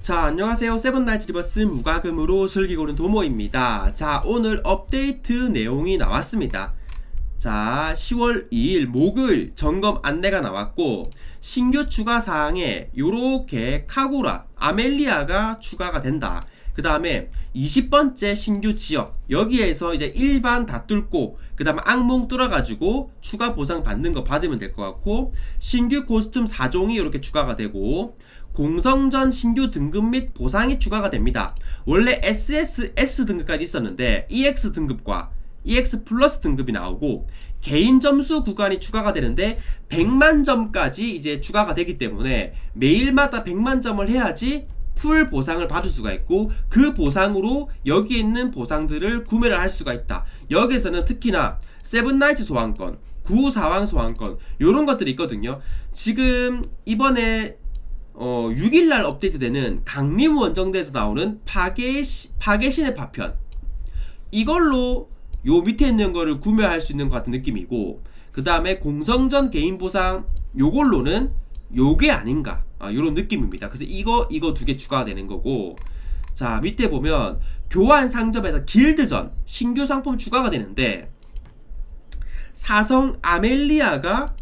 자, 안녕하세요. 세븐나이트 리버스 무과금으로 즐기고는 도모입니다. 자, 오늘 업데이트 내용이 나왔습니다. 자, 10월 2일 목요일 점검 안내가 나왔고, 신규 추가 사항에 요렇게 카구라, 아멜리아가 추가가 된다. 그 다음에 20번째 신규 지역, 여기에서 이제 일반 다 뚫고, 그 다음에 악몽 뚫어가지고 추가 보상 받는 거 받으면 될 것 같고, 신규 코스튬 4종이 이렇게 추가가 되고, 공성전 신규 등급 및 보상이 추가가 됩니다. 원래 SSS 등급까지 있었는데 EX 등급과 EX 플러스 등급이 나오고 개인 점수 구간이 추가가 되는데 100만 점까지 이제 추가가 되기 때문에 매일마다 100만 점을 해야지 풀 보상을 받을 수가 있고 그 보상으로 여기 있는 보상들을 구매를 할 수가 있다. 여기에서는 특히나 세븐나이트 소환권, 구사왕 소환권 요런 것들이 있거든요. 지금 이번에 어, 6일날 업데이트되는 강림 원정대에서 나오는 파괴 파괴신의 파편 이걸로 요 밑에 있는 거를 구매할 수 있는 것 같은 느낌이고 그 다음에 공성전 개인 보상 요걸로는 요게 아닌가 아, 요런 느낌입니다. 그래서 이거 이거 두 개 추가가 되는 거고 자 밑에 보면 교환 상점에서 길드전 신규 상품 추가가 되는데 사성 아멜리아가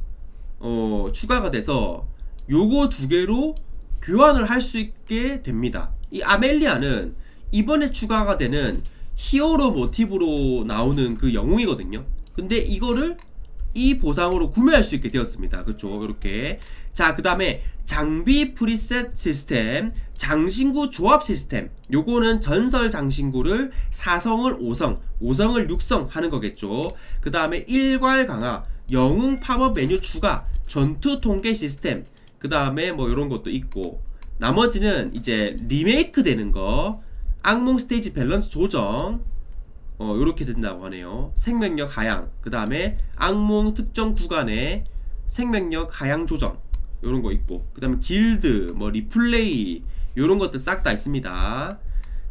어, 추가가 돼서 요거 두 개로 교환을 할 수 있게 됩니다. 이 아멜리아는 이번에 추가가 되는 히어로 모티브로 나오는 그 영웅이거든요. 근데 이거를 이 보상으로 구매할 수 있게 되었습니다. 그쵸? 이렇게. 자, 그 다음에 장비 프리셋 시스템, 장신구 조합 시스템. 요거는 전설 장신구를 4성을 5성, 5성을 6성 하는 거겠죠. 그 다음에 일괄 강화, 영웅 팝업 메뉴 추가, 전투 통계 시스템. 그 다음에 뭐 이런 것도 있고. 나머지는 이제 리메이크 되는 거 악몽 스테이지 밸런스 조정 어 요렇게 된다고 하네요. 생명력 하향. 그 다음에 악몽 특정 구간의 생명력 하향 조정. 요런 거 있고. 그 다음에 길드 뭐 리플레이 요런 것들 싹 다 있습니다.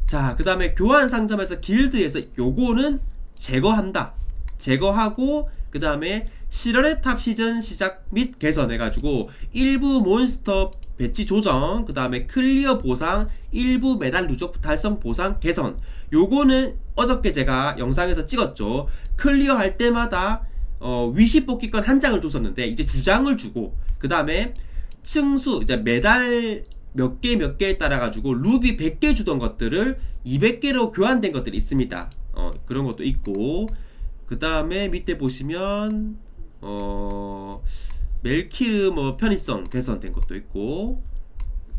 자 그 다음에 교환 상점에서 길드에서 요거는 제거한다. 제거하고 그 다음에 실현의 탑 시즌 시작 및 개선 해가지고 일부 몬스터 배치 조정, 그 다음에 클리어 보상, 일부 메달 누적 달성 보상 개선. 요거는 어저께 제가 영상에서 찍었죠. 클리어 할 때마다 어, 위시 뽑기권 한 장을 줬었는데 이제 두 장을 주고 그 다음에 층수 이제 메달 몇 개 몇 개에 따라 가지고 루비 100개 주던 것들을 200개로 교환된 것들이 있습니다. 어, 그런 것도 있고 그 다음에 밑에 보시면 어 멜키르 뭐 편의성 개선된 것도 있고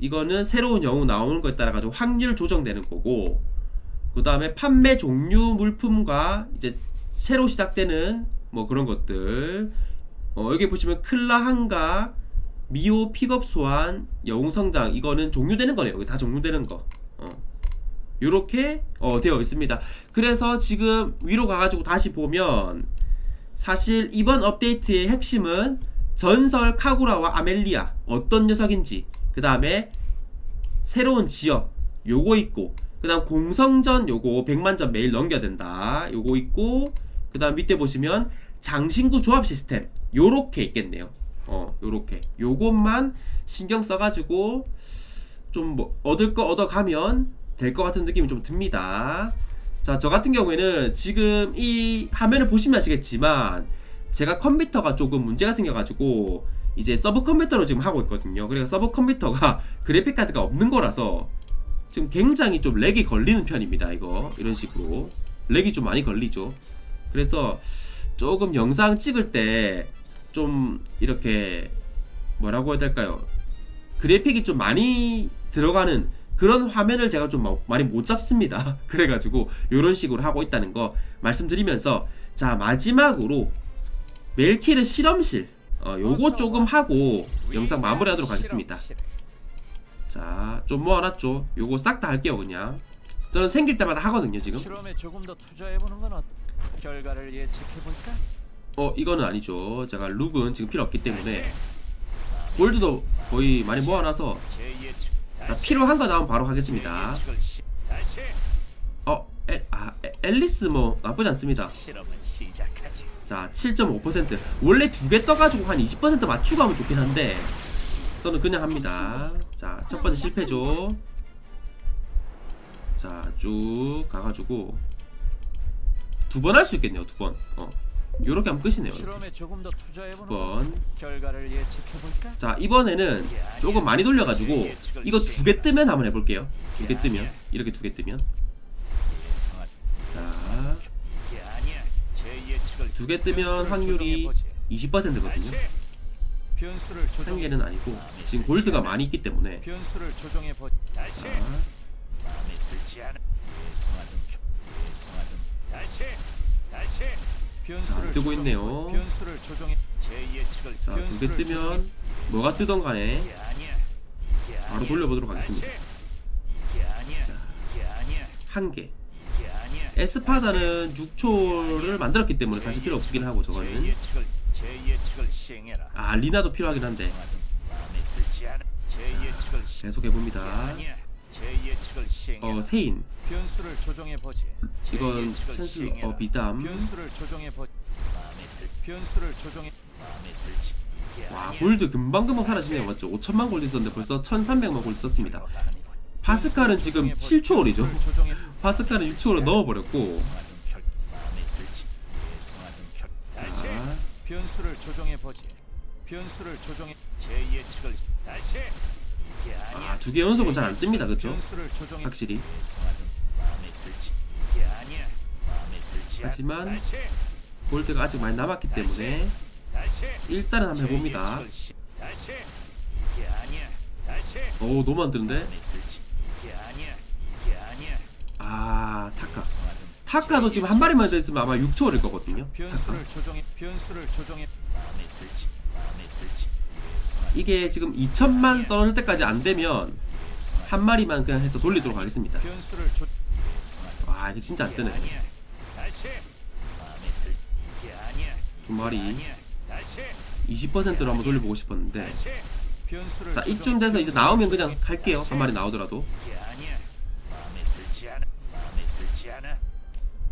이거는 새로운 영웅 나오는 거에 따라 가지고 확률 조정되는 거고 그 다음에 판매 종류 물품과 이제 새로 시작되는 뭐 그런 것들. 어, 여기 보시면 클라한가 미오 픽업 소환 영웅 성장 이거는 종료되는 거네요. 여기 다 종료되는 거. 어. 요렇게 어, 되어 있습니다. 그래서 지금 위로 가가지고 다시 보면 사실 이번 업데이트의 핵심은 전설 카구라와 아멜리아 어떤 녀석인지 그 다음에 새로운 지역 요거 있고 그 다음 공성전 요거 100만점 매일 넘겨야 된다. 요거 있고 그 다음 밑에 보시면 장신구 조합 시스템 요렇게 있겠네요. 어 요렇게. 요것만 신경 써가지고 좀 뭐 얻을 거 얻어가면 될 것 같은 느낌이 좀 듭니다 자, 저 같은 경우에는 지금 이 화면을 보시면 아시겠지만 제가 컴퓨터가 조금 문제가 생겨가지고 이제 서브 컴퓨터로 지금 하고 있거든요. 그래서 서브 컴퓨터가 그래픽 카드가 없는 거라서 지금 굉장히 좀 렉이 걸리는 편입니다. 이거 이런 식으로 렉이 좀 많이 걸리죠. 그래서 조금 영상 찍을 때 좀 이렇게 뭐라고 해야 될까요? 그래픽이 좀 많이 들어가는 그런 화면을 제가 좀 많이 못 잡습니다. 그래가지고 이런 식으로 하고 있다는 거 말씀드리면서 자 마지막으로 멜키르 실험실 어, 요거 조금 하고 영상 마무리하도록 하겠습니다. 자 좀 모아놨죠. 요거 싹 다 할게요 그냥. 저는 생길 때마다 하거든요 지금. 실험에 조금 더 투자해보는 건? 결과를 예측해볼까? 어 이거는 아니죠. 제가 룩은 지금 필요 없기 때문에 골드도 거의 많이 모아놔서 자 필요한 거 나오면 바로 하겠습니다. 어 에, 아, 에, 앨리스 뭐 나쁘지 않습니다. 자, 7.5% 원래 두 개 떠가지고 한 20% 맞추고 하면 좋긴 한데 저는 그냥 합니다. 자, 첫 번째 실패죠. 자 쭉 가가지고 두 번 할 수 있겠네요 두 번 어. 요렇게 하면 끝이네요 이렇게. 보는 번. 자 이번에는 조금 많이 돌려가지고 이거 두 개 뜨면 한번 해볼게요 두 개 뜨면 이렇게 두 개 뜨면 자 이게 아니야. 제 예측을 두개 뜨면 확률이 조정해보지. 20%거든요 다시. 변수를 한 개는 아니고 지금 골드가 많이 있기 때문에. 자. 변수를 뜨고 있네요. 자 두 개 뜨면 뭐가 뜨던 간에 바로. 돌려보도록 하겠습니다. 자. 이게 아니야. 에스파다는 6초를 만들었기 때문에 사실 필요 없긴 하고 제 저거는. 아 리나도 필요하긴 한데 시- 계속 해봅니다. 어 세인 이건 찬슬. 어 비담 변수를 조정해 와. 골드 금방금방 사라지네요 맞죠 5천만 골드 썼는데 벌써 1300만 골드 썼습니다 파스칼은 지금 7초월이죠 변수를 조정해. 파스칼은 6초월을 넣어버렸고 변수를 조정해 보지. 변수를 조정해. 제 예측을 다시. 이게 아니야. 아, 두 개 연속은 잘 안 뜹니다 그쵸 변수를. 확실히 하지만. 골드가 아직 많이 남았기 때문에. 일단은 한번 제 해봅니다. 오 너무 안 뜨는데 마음에 들지. 이게 아니야. 이게 아니야. 아 타카 타카도 지금 한 마리만 더 있으면 아마 6초월일 거거든요 타카. 변수를 조정해. 변수를 조정해. 마음에 들지. 마음에 들지. 예성하든 이게 지금 2천만 떨어질 때까지 안 되면 한 마리만 그냥 해서 돌리도록 하겠습니다 와 이게 진짜 안 뜨네 아니야. 다시. 마음에 들. 이게 아니야. 두 마리. 20%로 한번 돌려보고 싶었는데 자. 이쯤 돼서 이제 나오면 그냥 할게요 한 마리 나오더라도.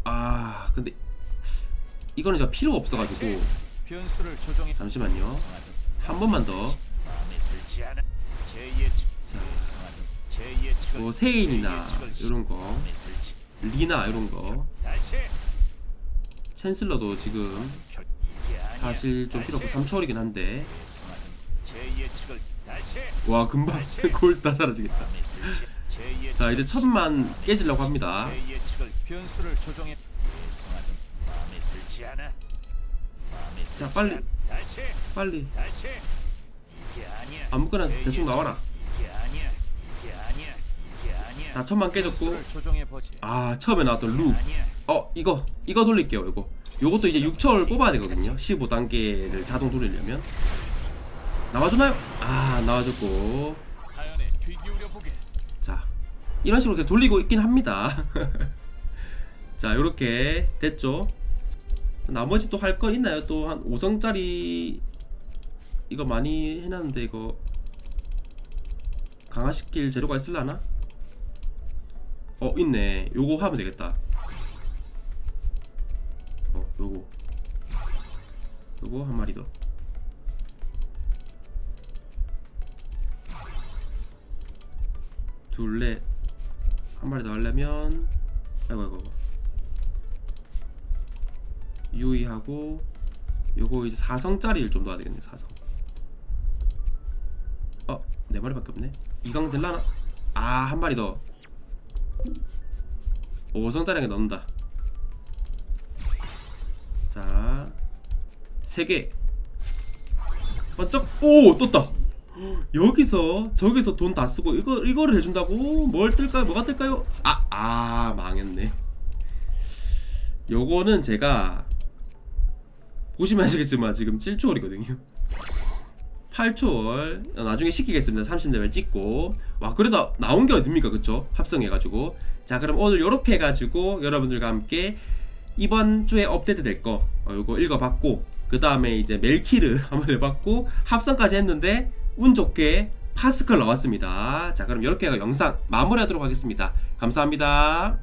아 근데 이거는 제가 필요가 없어가지고. 잠시만요 한 번만 더. 자. 뭐 세인이나 제 예측을 시- 이런 거 마음에 들지. 리나 이런 거 다시. 챈슬러도 지금. 사실 좀 필요 없고 3초월이긴 한데. 와 금방 골 다 사라지겠다. 자 이제 천만 깨지려고 합니다. 자, 빨리. 빨리. 아무거나 제 대충 나와라. 자 천만 깨졌고. 아 처음에 나왔던 룩. 아니야. 어 이거 이거 돌릴게요 이거 요것도 이제 6초를 뽑아야 되거든요 15단계를 자동 돌리려면 나와주나요? 아 나와줬고. 자 이런 식으로 이렇게 돌리고 있긴 합니다 자 요렇게 됐죠 나머지 또 할 거 있나요? 또 한 5성짜리 이거 많이 해놨는데 이거 강화시킬 재료가 있을라나? 어 있네 요거 하면 되겠다 어 요거 요거 한 마리 더. 둘넷. 한 마리 더 하려면 아이고 아이고. 유의하고 요거 이제 4성짜리를 좀 넣어야 되겠네 4성. 어? 네 마리밖에 없네. 이강 될라나? 아 한 마리 더. 5성짜리 넣는다 자 3개 반짝 오 떴다 여기서 저기서 돈 다 쓰고 이거 이거를 해준다고 뭘 뜰까요? 뭐가 뜰까요? 아아 망했네. 요거는 제가 보시면 아시겠지만 지금 7초월이거든요. 8초월 나중에 시키겠습니다. 30레벨 찍고 와 그래도 나온 게 어딥니까 그쵸? 합성해가지고 자 그럼 오늘 요렇게 해가지고 여러분들과 함께 이번 주에 업데이트 될거 어, 요거 읽어봤고 그 다음에 이제 멜키르 한번 해봤고 합성까지 했는데 운 좋게 파스칼 나왔습니다. 자 그럼 이렇게 영상 마무리하도록 하겠습니다. 감사합니다.